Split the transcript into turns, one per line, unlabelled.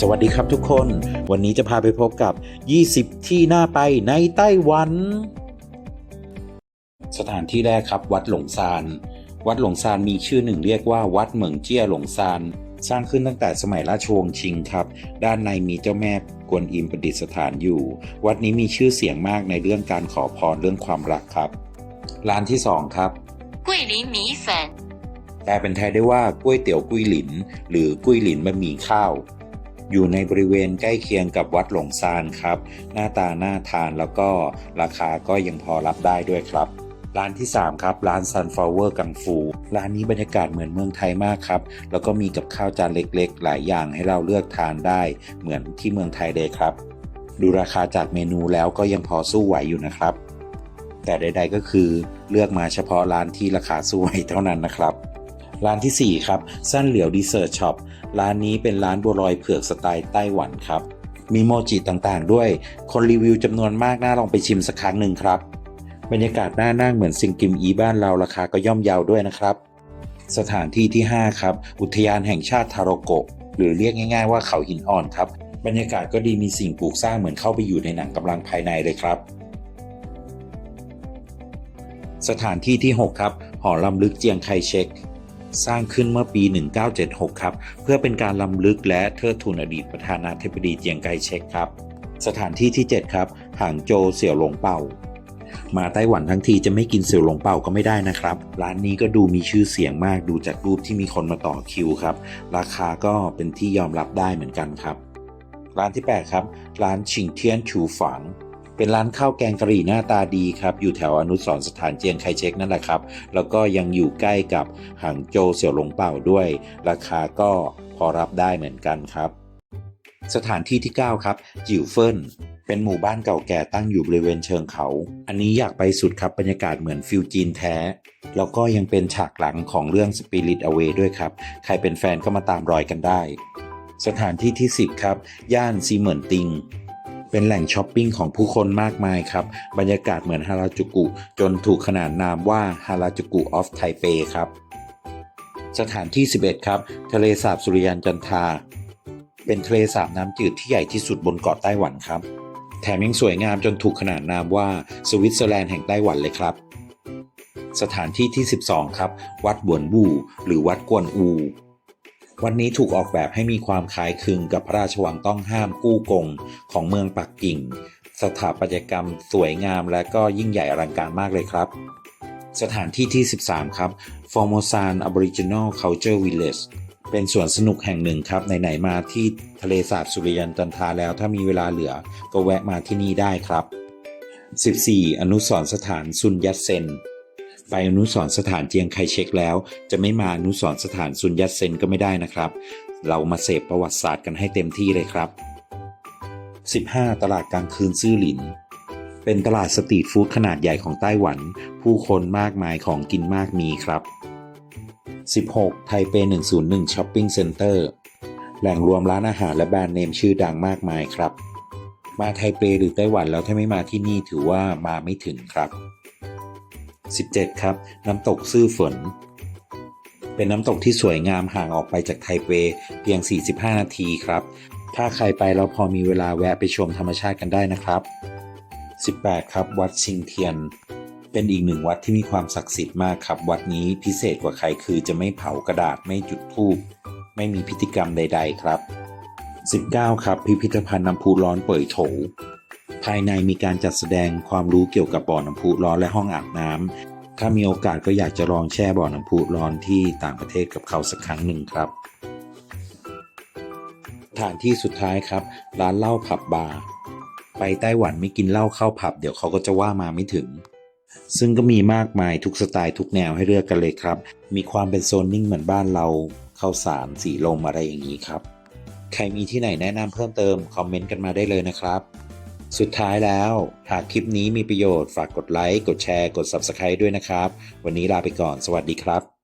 สวัสดีครับทุกคน วันนี้จะพาไปพบกับ 20 ที่น่าไปในไต้หวัน สถานที่แรกครับ วัดหลงซาน วัดหลงซานมีชื่อหนึ่งเรียกว่า วัดเหมิงเจี้ยหลงซาน สร้างขึ้นตั้งแต่สมัยราชวงศ์ชิงครับ ด้านในมีเจ้าแม่กวนอิมประดิษฐานอยู่ วัดนี้มีชื่อเสียงมากในเรื่องการขอพรเรื่องความรักครับ ร้านที่สองครับ
กุ้ยลินหมี่
แฟนแปลเป็นไทยได้ว่ากุ้ยเตี๋ยวกุ้ยหลิน หรือกุ้ยหลินบะหมี่ข้าว อยู่ในบริเวณใกล้เคียงกับวัดหลงซานครับ หน้าตาน่าทานแล้วก็ราคาก็ยังพอรับได้ด้วยครับร้านที่ 3 ครับ ร้าน Sunflower กังฟู ร้านนี้บรรยากาศเหมือนเมืองไทยมากครับ แล้วก็มีกับข้าวจานเล็กๆ หลายอย่างให้เราเลือกทานได้เหมือนที่เมืองไทยเลยครับ ดูราคาจากเมนูแล้วก็ยังพอสู้ไหวอยู่นะครับ แต่ใดๆก็คือเลือกมาเฉพาะร้านที่ราคาสู้ไหวเท่านั้นนะครับ ร้านทีสี่ 4 ครับ สั้นเหลียวดีเซอร์ช็อปร้านนี้เป็นร้านบัวลอยเผือกสไตล์ไต้หวันครับ มีโมจิต่างๆ ด้วย คนรีวิวจำนวนมากน่าลองไปชิมสักครั้งหนึ่งครับ บรรยากาศน่านั่งเหมือนซิงกิมอีบ้านเราราคาก็ย่อมเยาวด้วยนะครับ สถานที่ที่ 5 ครับ อุทยานแห่งชาติทาโรโกะหรือเรียกง่าย ๆ ว่าเขาหินอ่อนครับ บรรยากาศก็ดีมีสิ่งปลูกสร้างเหมือนเข้าไปอยู่ในหนังกำลังภายในเลยครับสถานที่ที่ 6 ครับ หอลำลึกเจียงไคเชก สร้างขึ้นเมื่อปี 1976 ครับ เพื่อเป็นการลำลึกและเทิดทูนอดีตประธานาธิบดีเจียงไคเชกครับ สถานที่ที่ 7 ครับหางโจเสี่ยวหลงเป่า มาไต้หวันทั้งทีจะไม่กินเสี่ยวหลงเป่าก็ไม่ได้นะครับ ร้านนี้ก็ดูมีชื่อเสียงมากดูจากรูปที่มีคนมาต่อคิวครับ ราคาก็เป็นที่ยอมรับได้เหมือนกันครับ ร้านที่ 8 ครับ ร้านชิงเทียนชูฝาง เป็นร้านข้าวแกงกะหรี่หน้าตาดีครับ อยู่แถวอนุสรสถานเจียงไคเชกนั่นแหละครับ แล้วก็ยังอยู่ใกล้กับหางโจวเสี่ยวหลงเป่าด้วย ราคาก็พอรับได้เหมือนกันครับ สถานที่ที่ 9 ครับ จิ๋วเฟินเป็นหมู่บ้านเก่าแก่ตั้งอยู่บริเวณเชิงเขา อันนี้อยากไปสุดครับบรรยากาศเหมือนฟิวจีนแท้ แล้วก็ยังเป็นฉากหลังของเรื่อง Spirit Away ด้วยครับ ใครเป็นแฟนก็มาตามรอยกันได้ สถานที่ที่ 10 ครับ ย่านซีเหมินติง เป็นแหล่งช้อปปิ้งของผู้คนมากมายครับ บรรยากาศเหมือนฮาราจูกุ จนถูกขนานนามว่าฮาราจูกุออฟไทเปครับสถานที่ 11 ครับ ทะเลสาบสุริยันจันทา เป็นทะเลสาบน้ำจืดที่ใหญ่ที่สุดบนเกาะไต้หวันครับ แถมยังสวยงามจนถูกขนานนามว่าสวิตเซอร์แลนด์แห่งไต้หวันเลยครับ สถานที่ที่ 12 ครับ วัดบวนบูหรือวัดกวนอู วันนี้ถูกออกแบบให้มีความคล้ายคลึงกับพระราชวังต้องห้ามกู้กงของเมืองปักกิ่ง สถาปัตยกรรมสวยงามและก็ยิ่งใหญ่อลังการมากเลยครับ สถานที่ที่ 13 ครับ Formosan Aboriginal Culture Village เป็นสวนสนุกแห่งหนึ่งครับไหนๆมาที่ทะเลสาบสุริยันจันทาแล้วถ้ามีเวลาเหลือก็แวะมาที่นี่ได้ครับ 14. อนุสรสถานซุนยัตเซน ไปอนุสรสถานเจียงไคเชกแล้ว จะไม่มาอนุสรสถานซุนยัตเซนก็ไม่ได้นะครับ เรามาเสพประวัติศาสตร์กันให้เต็มที่เลยครับ 15. ตลาดกลางคืนซื่อหลิน เป็นตลาดสตรีทฟู้ดขนาดใหญ่ของไต้หวัน ผู้คนมากมายของกินมากมีครับ 16. ไทเป 101ช้อปปิ้งเซ็นเตอร์แหล่งรวมร้านอาหารและแบรนด์เนมชื่อดังมากมายครับ มาไทเปหรือไต้หวันแล้วถ้าไม่มาที่นี่ถือว่ามาไม่ถึงครับ 17 ครับ น้ำตกซื่อฝน เป็นน้ำตกที่สวยงามห่างออกไปจากไทเปเพียง 45 นาทีครับ ถ้าใครไปแล้วพอมีเวลาแวะไปชมธรรมชาติกันได้นะครับ 18 ครับ วัดชิงเทียน เป็นอีกหนึ่งวัดที่มีความศักดิ์สิทธิ์มากครับ วัดนี้พิเศษกว่าใครคือจะไม่เผากระดาษไม่จุดธูปไม่มีพิธีกรรมใด ๆ ครับ 19 ครับ พิพิธภัณฑ์น้ำพุร้อนเป่ยโถ ภายในมีการจัดแสดงความรู้เกี่ยวกับบ่อน้ำพุร้อนและห้องอาบน้ำถ้ามีโอกาสก็อยากจะลองแช่บ่อน้ำพุร้อนที่ต่างประเทศกับเขาสักครั้งหนึ่งครับสถานที่สุดท้ายครับ ร้านเหล้าผับบาร์ไปไต้หวันไม่กินเหล้าเข้าผับ เดี๋ยวเขาก็จะว่ามาไม่ถึง ซึ่งก็มีมากมายทุกสไตล์ทุกแนวให้เลือกกันเลยครับ มีความเป็นโซนนิ่งเหมือนบ้านเราเข้าสารสีลมอะไรอย่างนี้ครับ ใครมีที่ไหนแนะนำเพิ่มเติม คอมเมนต์กันมาได้เลยนะครับ สุดท้ายแล้ว หากคลิปนี้มีประโยชน์ฝากกดไลค์ กดแชร์ กด Subscribe ด้วยนะครับ วันนี้ลาไปก่อน สวัสดีครับ